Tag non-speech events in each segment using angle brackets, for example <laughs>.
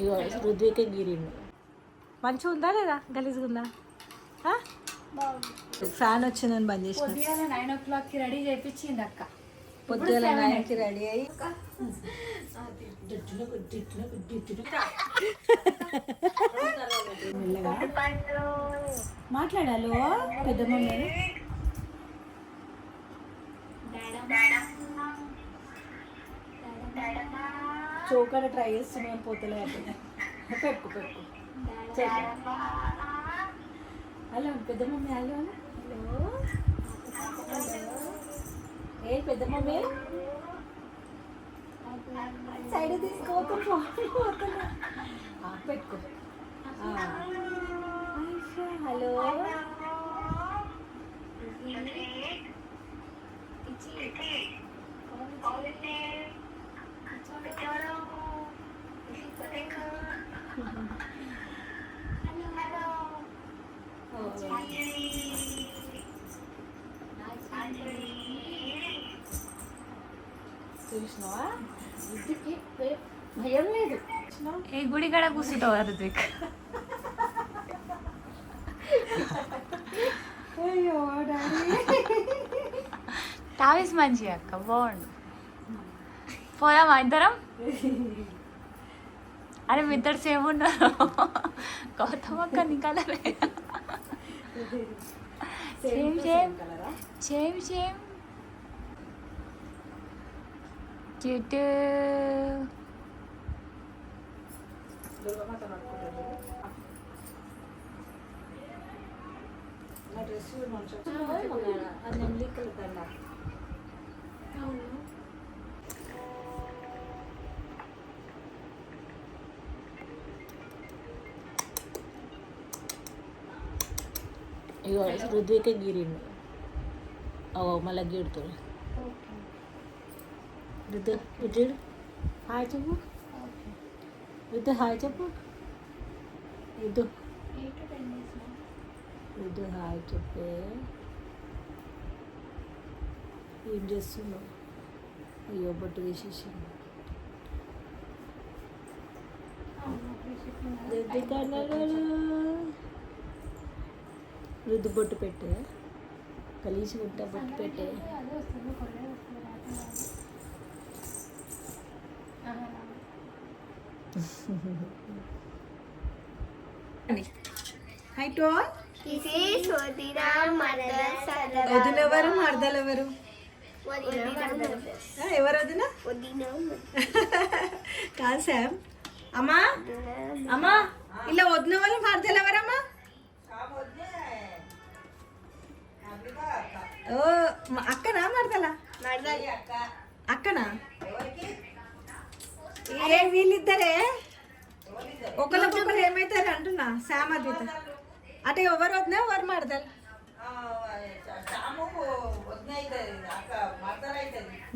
ఇగో రుద్విక గిరిండు. మంచిగా ఉందా లేదా? గలీజ్గా ఉందా? ఫ్యాన్ వచ్చిందని బంద్ చేసిన. పొద్దుగాల నైన్ ఓ క్లాక్కి రెడీ చేయించింది అక్క. పొద్దున నైన్కి రెడీ అయ్యి. మాట్లాడాలో? పెద్ద మమ్మీ చోకడ ట్రై చేస్తున్నాం పోతలే పెట్టుకు పెట్టుకు. హలో పెద్ద మమ్మీ హలో. హలో. ఏ పెద్ద మమ్మీ? సైడ్ తీసుకోతున్నా పెట్టుకో. హలో చూసినావా ఇంటికి పే- భయం లేదు చూసినావా? ఏ గుడి కాడ కూర్చుంటావు రుద్విక్ టావిస్ మంచి అక్క బాగుండు. పోదామా ఇద్దరం? అరే మీ ఇద్దరు సేమ్ ఉన్నారు. గౌతమ్ అక్క నికాలే సేమ్ సేమ్ కలరా సేమ్ సేమ్ చుట్టూ నా డ్రెస్ మంచిగా ఇగో రుద్విక గిరిండు ఓ మళ్ళీ గీడుతుంది రుద్దు రుద్దుడు హాయ్ చెప్పు రుద్దు హాయ్ చెప్పు రుద్దు రుద్దు హాయ్ చెప్పే ఏం చేస్తున్నావు? అయ్యో బొట్టు తీసేసింది. రుద్దు బొట్టు పెట్టే. కలిసి ఉంటా బొట్టు పెట్టే. హై టు ఆల్ ఎవరు వదిన Wadina కాదు శామ్ అమ్మా? అమ్మా ఇలా వదిన వాళ్ళు మరదలు ఎవరమ్మా? ఓ అక్కనా మరదలా? అక్కనా? ఏ వీళ్ళిద్దరే? ఒకరికొకరు ఏమైతారు అంటున్నా అద్విత అంటే ఎవరు వదిన ఎవరు మరదలు?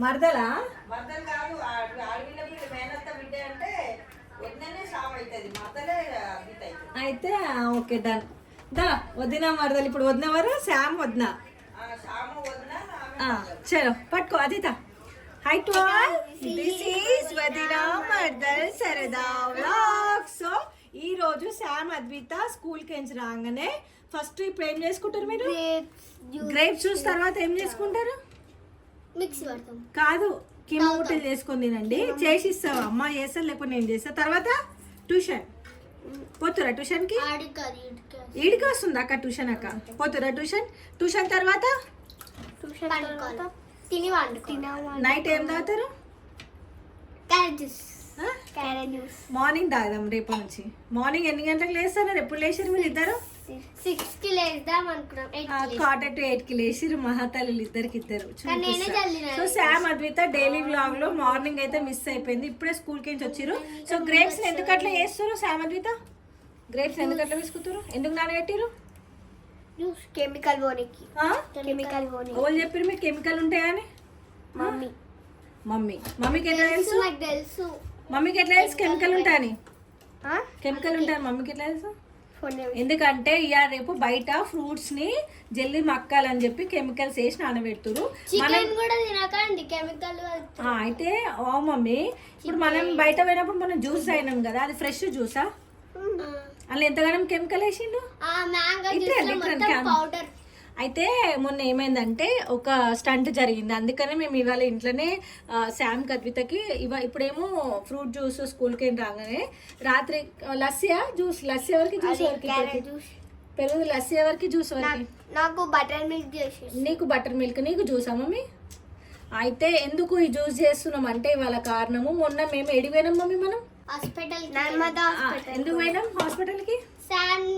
మరదలా? మర్దలు కాదు బిడ్డ మేనత్త బిడ్డ అంటే అవుతుంది. అవుతుంది. అయితే ఓకే డన్. దా వదిన మరదలు. ఇప్పుడు వదినెవరు శామ్ వదిన. ఆ సాము వదిన చలో పట్టుకో Aditha. Hi to all this is వదిన మర్దల్ సరదా వ్లాగ్ సో ఈ రోజు శామ్ అద్విత స్కూల్కి ఎంచి రాగానే ఫస్ట్ ఇప్పుడు ఏం చేసుకుంటారు మీరు? Grapes juice. తర్వాత ఏం చేసుకుంటారు? మిక్సీ పడతాం కాదు కిమా ముట్టలు చేసుకొని తినండి. చేసి ఇస్తావా? అమ్మ చేస్తా లేకపోతే నేను చేస్తా. తర్వాత ట్యూషన్. పోతురా ట్యూషన్కి? ఈడికి వస్తుంది. అక్క ట్యూషన్ అక్క? పోతురా ట్యూషన్? ట్యూషన్ తర్వాత? ట్యూషన్ తర్వాత తిని వండుకో తిన నైట్ ఏం తాగుతారు? మార్నింగ్ తాగుదాం రేపు నుంచి. మార్నింగ్ ఎన్ని గంటలకు లేస్తారు ఎప్పుడు లేచారు మీరు ఇద్దరు? సిక్స్కి లేద్దాం అనుకున్నాం. క్వార్టర్ టు ఎయిట్కి లేచిరు మహాతల్లు ఇద్దరికి ఇద్దరు. సో శామ్ అద్విత డైలీ వ్లాగ్లో మార్నింగ్ అయితే మిస్ అయిపోయింది. ఇప్పుడే స్కూల్కి నుంచి వచ్చిరు సో గ్రేప్స్ ఎందుకు అట్లా చేస్తారు శామ్ అద్విత? గ్రేప్స్ ఎందుకు అట్లా తీసుకుంటారు ఎందుకు నానబెట్టిరు కెమికల్ పోనీకి? కెమికల్ పోనీ ఎవరు చెప్పారు మీకు కెమికల్ ఉంటాయని మమ్మీ. మమ్మీ. మమ్మీకి ఎట్లా తెలుసు తెలుసు? నాకు తెలుసు. మమ్మీకి ఎట్లా తెలుసు? కెమికల్ ఉంటాయని? కెమికల్ ఉంటాయని మమ్మీకి ఎట్లా తెలుసు? ఎందుకంటే ఇయా రేపు బయట ఫ్రూట్స్ని జల్లి మక్కాలని చెప్పి కెమికల్స్ వేసి నానబెడుతురు అయితే ఓ మమ్మీ ఇప్పుడు మనం బయట పోయినప్పుడు మనం జ్యూస్ అయినాం కదా అది ఫ్రెష్ జ్యూసా అందులో ఎంతగానో కెమికల్ వేసిండు? అయితే మొన్న ఏమైందంటే ఒక స్టంట్ జరిగింది. అందుకనే మేము ఇవాళ ఇంట్లోనే శామ్ కద్వితకి ఇవ ఇప్పుడేమో ఫ్రూట్ జ్యూస్ స్కూల్కి ఏం రాగానే రాత్రి లస్సియా జ్యూస్ లస్సి ఎవరికి జ్యూస్ ఎవరికి పెరుగు. లస్సి ఎవరికి జ్యూస్ నాకు బటర్ మిల్క్ జ్యూస్. నీకు బటర్ మిల్క్ నీకు జ్యూసా మమ్మీ? అయితే ఎందుకు ఈ జ్యూస్ చేస్తున్నాం అంటే ఇవాళ కారణము మొన్న మేము ఎడిపోయినాం మమ్మీ మనం? హాస్పిటల్ ఎందుకు పోయినాం హాస్పిటల్కి? శామ్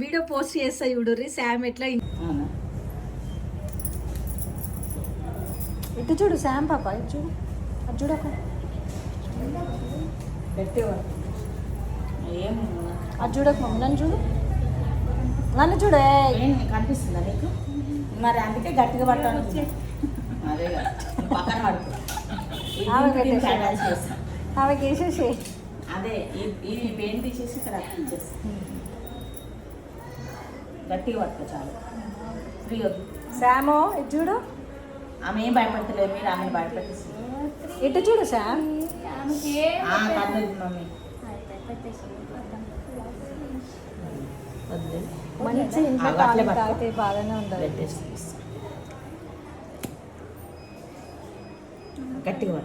వీడియో పోస్ట్ చేస్తా చూడుర్రి. శామ్ ఎట్లా ఇటు చూడు శామ్ పాప ఇటు చూడు. అది చూడక అది చూడక మమ్మీ నన్ను చూడు. నన్ను చూడు కనిపిస్తుందా నీకు? మరి అందుకే గట్టిగా పడతాను అదే పక్కన పడుతుంది ఆమె వేసేసి అదే ఇవి పెయింట్ తీసేసి ఇక్కడ అప్పించేసి గట్టిగా పట్టు చాలు. ఫ్రీ వద్దు. శామో ఇది చూడు. ఆమె ఏం భయపడతలేదు మీరు ఆమెను భయపెట్టేసి. ఇటు చూడు శామ్ పర్లేదు మమ్మీ. గట్టిగా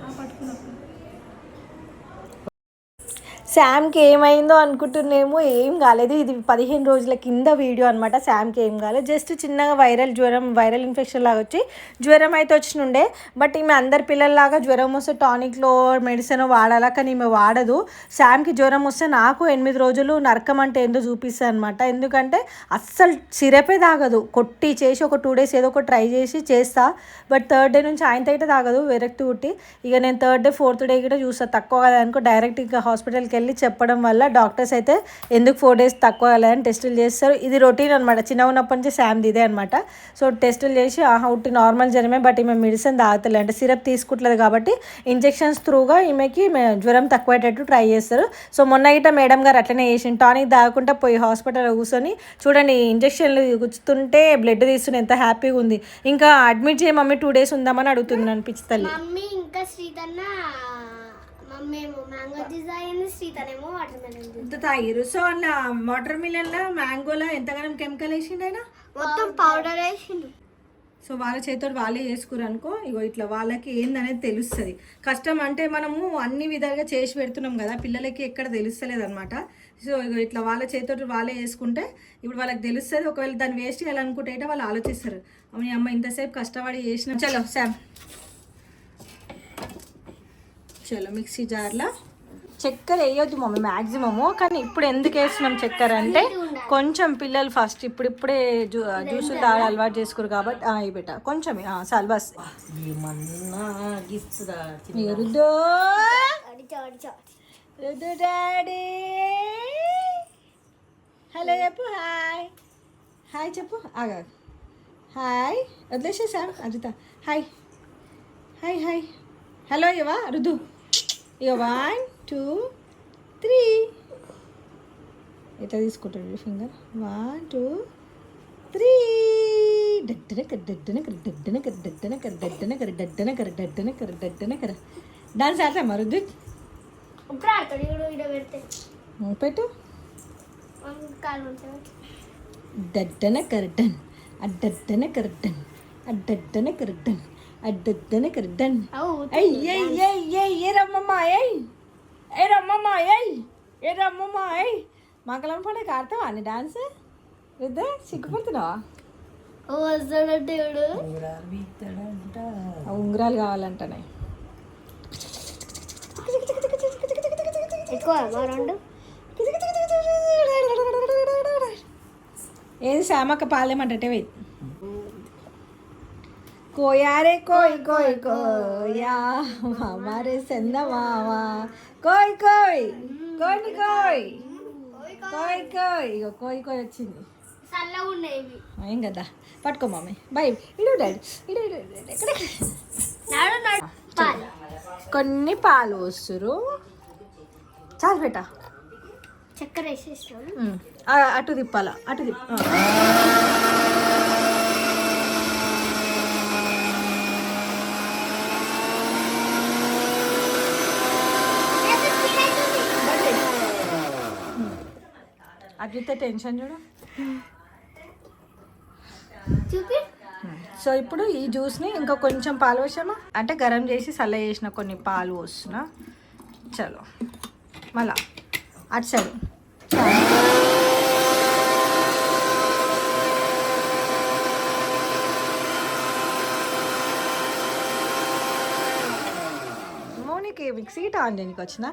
శామ్కి ఏమైందో అనుకుంటున్నేమో ఏం కాలేదు. ఇది పదిహేను రోజుల కింద వీడియో అనమాట శామ్కి ఏం కాలేదు. జస్ట్ చిన్నగా వైరల్ జ్వరం వైరల్ ఇన్ఫెక్షన్ లాగా వచ్చి జ్వరం అయితే వచ్చినుండే. బట్ ఈమె అందరి పిల్లల్లాగా జ్వరం వస్తే టానిక్లో మెడిసిన్ వాడాలా? కానీ ఈమె వాడదు. శామ్కి జ్వరం వస్తే నాకు ఎనిమిది రోజులు నరకం అంటే ఏందో చూపిస్తాను అనమాట ఎందుకంటే అస్సలు సిరపే తాగదు. కొట్టి చేసి ఒక టూ డేస్ ఏదో ఒక ట్రై చేసి చేస్తా. బట్ థర్డ్ డే నుంచి ఆయన అయితే తాగదు. వెరక్తి కుట్టి ఇక నేను థర్డ్ డే ఫోర్త్ డే కూడా చూస్తాను తక్కువ కదా అనుకో డైరెక్ట్ ఇంకా హాస్పిటల్కి వెళ్ళి వెళ్ళి చెప్పడం వల్ల డాక్టర్స్ అయితే ఎందుకు ఫోర్ డేస్ తక్కువ అని టెస్టులు చేస్తారు. ఇది రొటీన్ అనమాట చిన్న ఉన్నప్పటి నుంచి శామ్ది ఇదే అనమాట సో టెస్టులు చేసి ఆహా ఉట్టి నార్మల్ జ్వరమే బట్ ఈమె మెడిసిన్ తాగుతలే అంటే సిరప్ తీసుకుంటలేదు కాబట్టి ఇంజెక్షన్స్ త్రూగా ఈమెకి జ్వరం తక్కువయ్యేటట్టు ట్రై చేస్తారు. సో మొన్న గిట మేడం గారు అట్లనే చేసి టానిక్ తాగకుండా పోయి హాస్పిటల్ కూర్చొని చూడండి ఇంజెక్షన్లు గుచ్చుతుంటే బ్లడ్ తీస్తుంది ఎంత హ్యాపీగా ఉంది. ఇంకా అడ్మిట్ చేయ మమ్మీ టూ డేస్ ఉందామని అడుగుతుంది అనిపించి తల్లి. ఇంకా శ్రీధన్న మేము తాగిరు సో అలా వాటర్ మిలన్లో మ్యాంగోలో ఎంతగానం కెమికల్ వేసిండు ఆయన? మొత్తం పౌడర్ వేసిండు. సో వాళ్ళ చేతితో వాళ్ళే చేసుకురనుకో ఇగో ఇట్లా వాళ్ళకి ఏందనేది తెలుస్తుంది. కష్టం అంటే మనము అన్ని విధాలుగా చేసి పెడుతున్నాం కదా పిల్లలకి ఎక్కడ తెలుస్తలేదు అనమాట సో ఇగో ఇట్లా వాళ్ళ చేతితో వాళ్ళే చేసుకుంటే ఇప్పుడు వాళ్ళకి తెలుస్తుంది ఒకవేళ దాన్ని వేస్ట్ చేయాలనుకుంటే వాళ్ళు ఆలోచిస్తారు. అవును అమ్మ ఇంతసేపు కష్టపడి చేసిన చలో శామ్ చలో మిక్సీ జార్లో. చక్కెర వేయొద్దు మమ్మీ మ్యాక్సిమము కానీ ఇప్పుడు ఎందుకు వేస్తున్నాం చక్కెర అంటే కొంచెం పిల్లలు ఫస్ట్ ఇప్పుడు ఇప్పుడే జ్యూ తాగ అలవాటు చేసుకోరు కాబట్టి అవి బిట్ట కొంచెం సల్వాస్. డాడీ? హలో చెప్పు హాయ్. హాయ్ చెప్పు. ఆగా hi. వదిలేసేసాడు Ajitha. Hi. Hi hi. Hello ఇవా రుదు. ఇక వన్ టూ త్రీ. ఇట్లా తీసుకుంటాడు ఫింగర్? One two three. డడ్డనకర డడ్డనకర డడ్డనకర డడ్డనకర డడ్డనకర డడ్డనకర డడ్డనకర డడ్డనకర. డాన్స్ ఆడతా మరుద్దు పెట్టు. డడ్డన కర్డన్ అడ్డన కర్డన్ అడ్డన కర్డన్ అడ్డద్దనే కరెడ్డన్ ఏ రమ్మమ్మ ఏయ్ ఏ రమ్మమ్మ ఏయ్ ఏ రమ్మమ్మ ఏయ్. మంగళం పండుగ ఆడతావా అని డాన్స్ పెద్ద సిగ్గుపడుతున్నావా? ఉంగరాలు కావాలంటనే. ఏం శామక్క పాలేమంటే వెయిట్ కోయారే కోయ్ కోయ్ కోయా మామారే సెంద మామా కోయ్ కోయ్ కోయ్ కోయ్ కోయ్ కోయ్ ఇగో కోయ్ కోయ్ వచ్చింది ఏం కదా పట్టుకో మామీ బై ఇడు డాడీ ఇడు కొన్ని పాలు పోస్తురు చాలు బేట. చక్కెర వేసేస్తాం అటు తిప్పాలా? అటు తిప్ప అద్విత టెన్షన్ చూడు చూపి. సో ఇప్పుడు ఈ జ్యూస్ని ఇంకా కొంచెం పాలు పోసామా? అంటే గరం చేసి చల్ల చేసిన కొన్ని పాలు పోస్తున్నా. చలో. మళ్ళా. అటు సైడ్. మోనికి మిక్సీ ఆన్ చేయడానికి వచ్చిన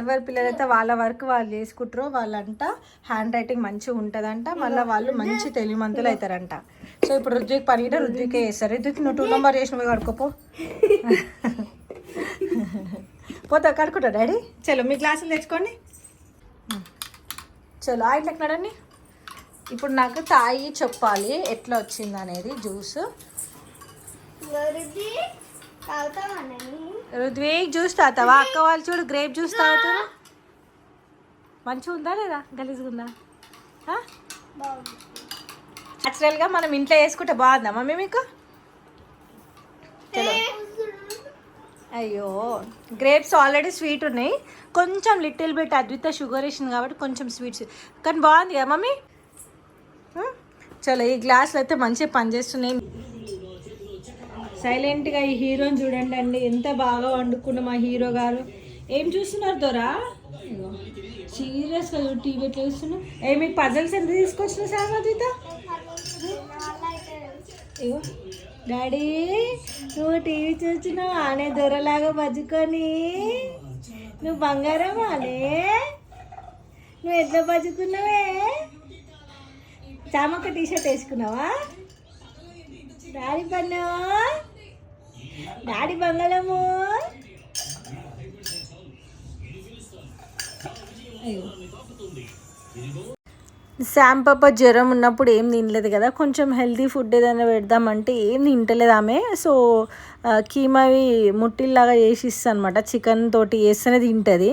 ఎవరి పిల్లలైతే వాళ్ళ వర్క్ వాళ్ళు చేసుకుంటారో వాళ్ళంట హ్యాండ్ రైటింగ్ మంచిగా ఉంటుందంట. మళ్ళీ వాళ్ళు మంచి తెలివిమంతులు అవుతారంట. సో ఇప్పుడు రుద్విక్ పని కూడా రుద్వికే చేస్తారు. రుద్విక్ నువ్వు టూ నెంబర్ చేసిన పోయి కడుకోపో పోతా కడుకుంటా డాడీ? చలో మీ గ్లాసులు తెచ్చుకోండి. చలో ఆయన ఎక్కడండి ఇప్పుడు నాకు తాయి చెప్పాలి. ఎట్లా వచ్చింది అనేది జ్యూస్ రుద్వేక్ జ్యూస్ తాగుతావా? అక్క వాళ్ళు చూడు గ్రేప్ జ్యూస్ తాగుతారు? మంచిగా ఉందా లేదా? గలీజ్గా ఉందా? న్యాచురల్గా మనం ఇంట్లో వేసుకుంటే బాగుందా మమ్మీ మీకు? చలో అయ్యో గ్రేప్స్ ఆల్రెడీ స్వీట్ ఉన్నాయి. కొంచెం లిటిల్ బిట్ అద్విత షుగర్ వేసింది కాబట్టి కొంచెం స్వీట్స్. కానీ బాగుంది కదా మమ్మీ? చలో ఈ గ్లాసులు అయితే మంచిగా పనిచేస్తున్నాయి. సైలెంట్గా ఈ హీరోని చూడండి అండి. ఎంత బాగా వండుకున్న మా హీరో గారు. ఏం చూస్తున్నారు దొరా? సీరియస్గా టీవీ ఎట్లా చూస్తున్నావు ఏ మీకు పజల్స్ ఎంత తీసుకొచ్చిన సార్ అద్విత ఇగో డాడీ నువ్వు టీవీ చూస్తున్నావు? ఆనే దొరలాగా బజ్జుకొని నువ్వు బంగారం ఆనే నువ్వు ఎట్లా బజ్జుకున్నావే చామక్క టీ షర్ట్ వేసుకున్నావా? డాడీ పన్ను. డాడీ బంగాళము శామ్ పాప జ్వరం ఉన్నప్పుడు ఏం తినలేదు కదా కొంచెం హెల్తీ ఫుడ్ ఏదైనా పెడదామంటే ఏం తింటలేదు ఆమె. సో కీమావి ముట్టిల్లాగా చేసి ఇస్తాను అనమాట చికెన్ తోటి వేస్తేనే తింటుంది.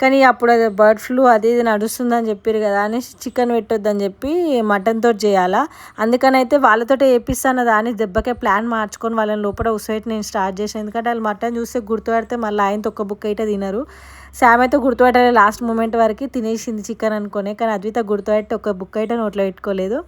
కానీ అప్పుడు అది బర్డ్ ఫ్లూ అది ఇది నడుస్తుందని చెప్పారు కదా అనేసి చికెన్ పెట్టొద్దని చెప్పి మటన్ తోటి చేయాలా. అందుకని అయితే వాళ్ళతో వేపిస్తాను దాని దెబ్బకే ప్లాన్ మార్చుకొని వాళ్ళని లోపల ఉసైట్ నేను స్టార్ట్ చేసాను ఎందుకంటే వాళ్ళు మటన్ చూస్తే గుర్తుపడితే మళ్ళీ ఆయన ఒక బుక్ అయితే తినరు. శామ్ అయితే గుర్తుపట్టాలి లాస్ట్ మూమెంట్ వరకు తినేసింది చికెన్ అనుకునే కానీ అద్విత గుర్తుపట్టి ఒక బుక్ అయితే నోట్లో పెట్టుకోలేదు.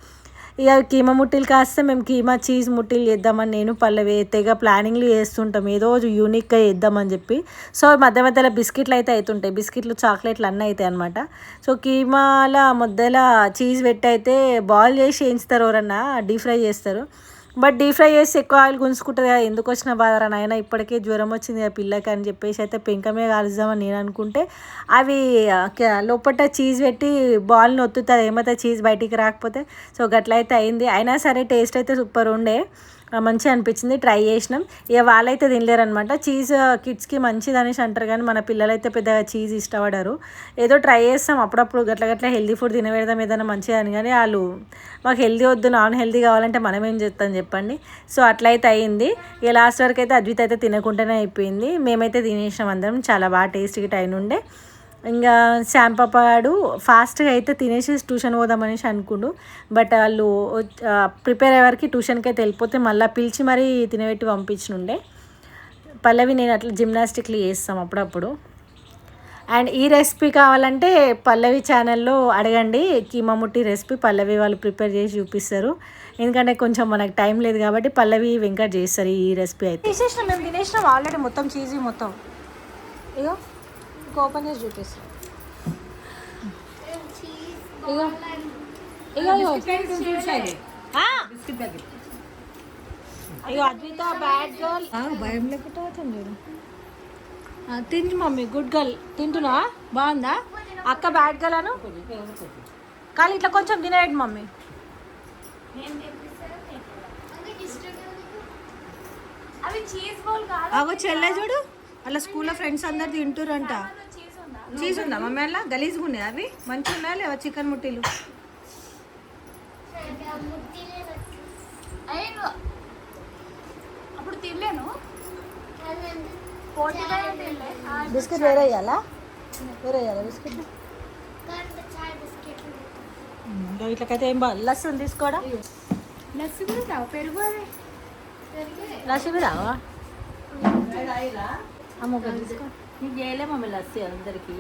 ఇక కీమా ముట్టిలు కాస్తే మేము కీమా చీజ్ ముట్టిలు చేద్దామని నేను పల్లవి తెగ ప్లానింగ్లు చేస్తుంటాం. ఏదో యూనిక్గా చేద్దామని చెప్పి. సో మధ్య మధ్యలో బిస్కెట్లు అయితే అవుతుంటాయి బిస్కెట్లు చాక్లెట్లు అన్నీ అవుతాయి అనమాట సో కీమాల ముద్దల చీజ్ పెట్టి అయితే బాయిల్ చేసి వేయించుతారు ఎవరన్నా డీప్ ఫ్రై చేస్తారు. బట్ డీప్ ఫ్రై చేసి ఎక్కువ ఆయిల్ గుంజుకుంటుంది కదా ఎందుకు వచ్చిన బాధరా నాయన? ఇప్పటికే జ్వరం వచ్చింది ఆ పిల్లకి అని చెప్పేసి అయితే పెంకమే కాలుద్దామని నేను అనుకుంటే అవి లోపల చీజ్ పెట్టి బాల్ని ఒత్తుతుంది ఏమైతే చీజ్ బయటికి రాకపోతే. సో గట్లయితే అయింది. అయినా సరే టేస్ట్ అయితే సూపర్ ఉండే. మంచిగా అనిపించింది. ట్రై చేసినాం. ఇక వాళ్ళైతే తినలేరనమాట. చీజ్ కిడ్స్కి మంచిది అనేసి అంటారు కానీ మన పిల్లలైతే పెద్దగా చీజ్ ఇష్టపడరు. ఏదో ట్రై చేస్తాం. అప్పుడప్పుడు గట్ల గట్ల హెల్దీ ఫుడ్ తినవేద్దాం ఏదైనా మంచిగా అని. కానీ వాళ్ళు మాకు హెల్దీ వద్దు నాన్ హెల్దీ కావాలంటే మనం ఏం చేస్తాం చెప్పండి. సో అట్లయితే అయింది. ఇక లాస్ట్ వరకు అయితే అద్విత అయితే తినకుండానే అయిపోయింది. మేమైతే తినేసినాం అందరం. చాలా బాగా టేస్ట్గా టైం ఉండే. ఇంకా శాంపాపాడు ఫాస్ట్గా అయితే తినేసి ట్యూషన్ పోదామనేసి అనుకుండు. బట్ వాళ్ళు ప్రిపేర్ అయ్యే ట్యూషన్కి అయితే వెళ్ళిపోతే మళ్ళీ పిలిచి మరీ తినబెట్టి పంపించినుండే. పల్లవి నేను అట్లా జిమ్నాస్టిక్లు చేస్తాం అప్పుడప్పుడు. అండ్ ఈ రెసిపీ కావాలంటే పల్లవి ఛానల్లో అడగండి. కీమా ముట్టి రెసిపీ పల్లవి వాళ్ళు ప్రిపేర్ చేసి చూపిస్తారు. ఎందుకంటే కొంచెం మనకు టైం లేదు కాబట్టి పల్లవి వెంకట్ చేస్తారు ఈ రెసిపీ అయితే. తీసేసినాం మేము తినేసినాం ఆల్రెడీ మొత్తం చీజీ మొత్తం. ఇగో. ఇంకో ఓపెన్ చేసి చూపిస్తాం ఇగో ఇగో అద్విత బ్యాడ్ గర్ల్ భయం లేకుండా అవుతుంది చూడు. ఆ, తింటు మమ్మీ గుడ్ గర్ల్ తింటున్నా బాగుందా అక్క బ్యాడ్ గర్ల్ అను కానీ ఇట్లా కొంచెం తినేయండి మమ్మీ అవి చీజ్ బౌల్ కాదు అగో చెల్లె చూడు అలా స్కూల్లో ఫ్రెండ్స్ అందరు తింటురంట చీజ్ ఉందా? మమ్మీ అలా గలీజ్గా ఉన్నాయి అవి? మంచిగా ఉన్నాయా లేవా చికెన్ ముట్టీలు? అప్పుడు తినలేను. బిస్కెట్ వేరే వేయాలా? బిస్కెట్ చాయ్ బిస్కెట్లు ఇంకా ఇట్లకైతే ఏం బాగా లస్సీ తీసుకోవడం లస్సీ కూడా రావు పెరుగు లస్సీ రావా తాగిరా అమ్మ తీసుకో. నీకు చేయలే మమ్మీ లస్సీ అందరికి?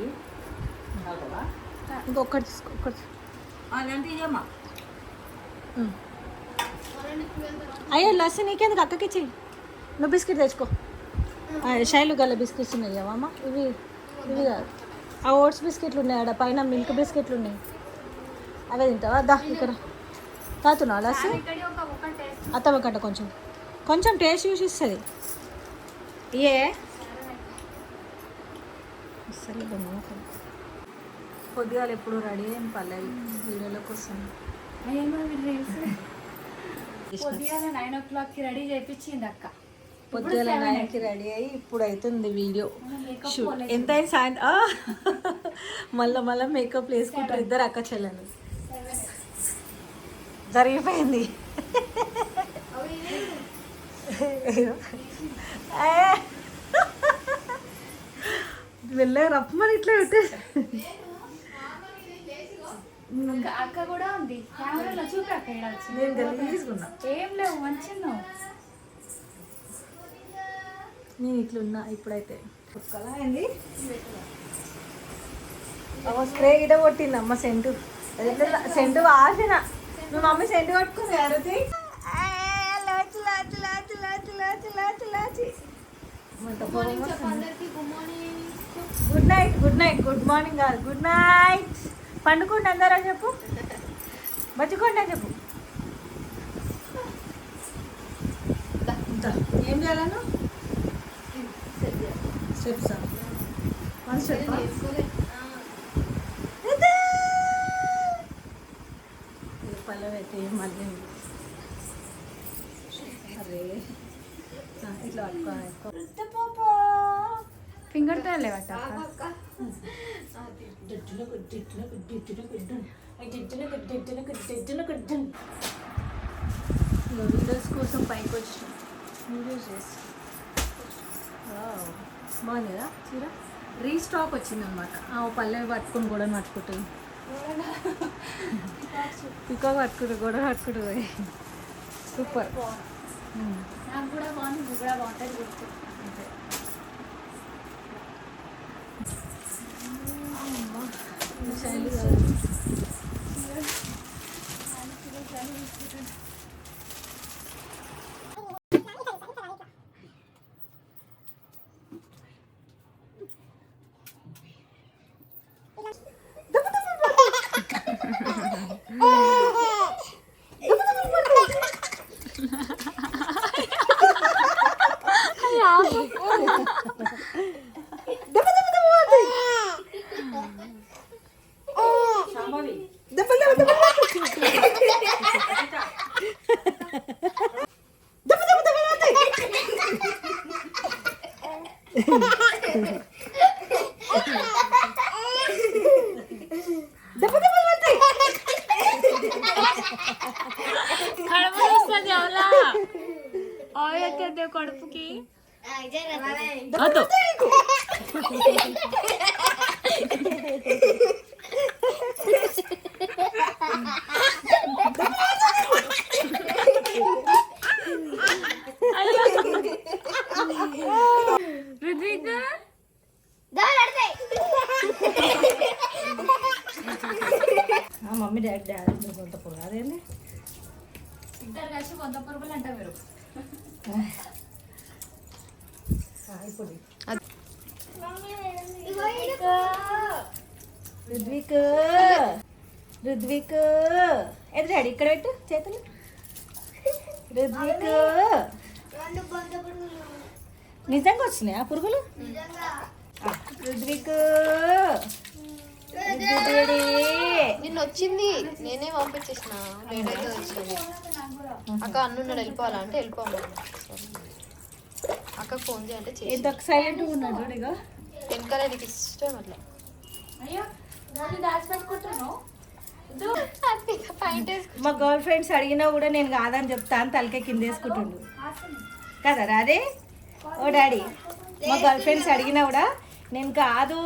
ఇంకొకటి తీసుకో ఒకటి. అయ్యో లస్సీ నీకెందుకు? అక్కకి ఇచ్చి నువ్వు బిస్కెట్ తెచ్చుకో. శైలు గల బిస్కెట్స్ ఉన్నాయి అమ్మ? ఇవి ఇవి కాదు. ఆ ఓట్స్ బిస్కెట్లు ఉన్నాయి ఆడ పైన మిల్క్ బిస్కెట్లు ఉన్నాయి. అవే తింటావా? దా ఇక్కడ. తాతున్నావా లస్సీ? అత్తమ్మ కట్ట కొంచెం. కొంచెం టేస్ట్ చూసి ఇస్తుంది. ఏ? అసలు పొద్దుగాలు ఎప్పుడు రెడీ అయిన పల్లవి వీడియోలోకి వస్తుంది పొద్దుగాల నైన్ ఓ క్లాక్కి రెడీ చేయించింది అక్క. పొద్దుగాల నైన్కి రెడీ అయ్యి ఇప్పుడు అవుతుంది వీడియో షూట్ ఎంతైనా సాయంత్రం? మళ్ళీ మళ్ళీ మేకప్ వేసుకుంటారు ఇద్దరు అక్క చెల్లెలు. జరిగిపోయింది. ఏ. వెళ్ళే రప్పమని ఇట్లా పెట్టే. అక్క అక్క కూడా ఉంది. కెమెరాలో చూపి అక్క. నేను గలీజ్గున్నా ఏం లేవు మంచిగా నేను ఇట్లున్నా ఇప్పుడైతే. కుక్కలా అయింది. అమ్మ స్ప్రే గిట కొట్టింది అమ్మ సెంటు. సెంటు వాసిన. మీ మమ్మీ సెంటు కొట్టుకుంది అరుతి లాచి లాచి లాచి లాచి లాచి లాచి. లాచి good night good night good morning కాదు గుడ్ నైట్ పండుకోండి అందరూ చెప్పు. బచ్చుకోండి అని చెప్పు. ఏం చేయాలను స్టెప్స్ వన్ స్టెప్ పల్లవి మళ్ళీ? అరే ఇట్లా పట్టుకో ఫింగర్తో లేవట వీడియోస్ కోసం పైకి వచ్చిన వీడియోస్ చేసి. బాగుంది చీర రీస్టాక్ వచ్చింది అనమాట పల్లెవి పట్టుకుని కూడా పట్టుకుంటుంది పికో పట్టుకుంటు కూడా పట్టుకుంటుంది సూపర్ నాకు కూడా బాగుంది కూడా బాగుంటుంది <laughs> Ay, ako. ఇద్దరు కలిసి కొంత పురుగులు అంట మీరు. రుద్విక్. రుద్విక్. ఎదు డాడీ? ఇక్కడ పెట్టు చేతులు. రుద్విక్. నిజంగా వచ్చినాయి ఆ పురుగులు రుద్విక్. నిన్న వచ్చింది నేనే పంపించేసిన. లేట్ అయితే వచ్చింది. అక్క అన్నున్నాడు వెళ్ళిపోవాలా అంటే వెళ్ళిపోమన్నా అక్క ఫోన్ చేయంటే చేసి ఉన్నాడు ఇక వెనకాల నీకు ఇష్టం అట్లా. మా గర్ల్ ఫ్రెండ్స్ అడిగినా కూడా నేను కాదని చెప్తాను తలకే కింద వేసుకుంటుండు. కదా రాదే? ఓ డాడీ. మా గర్ల్ ఫ్రెండ్స్ అడిగినా కూడా నేను కాదు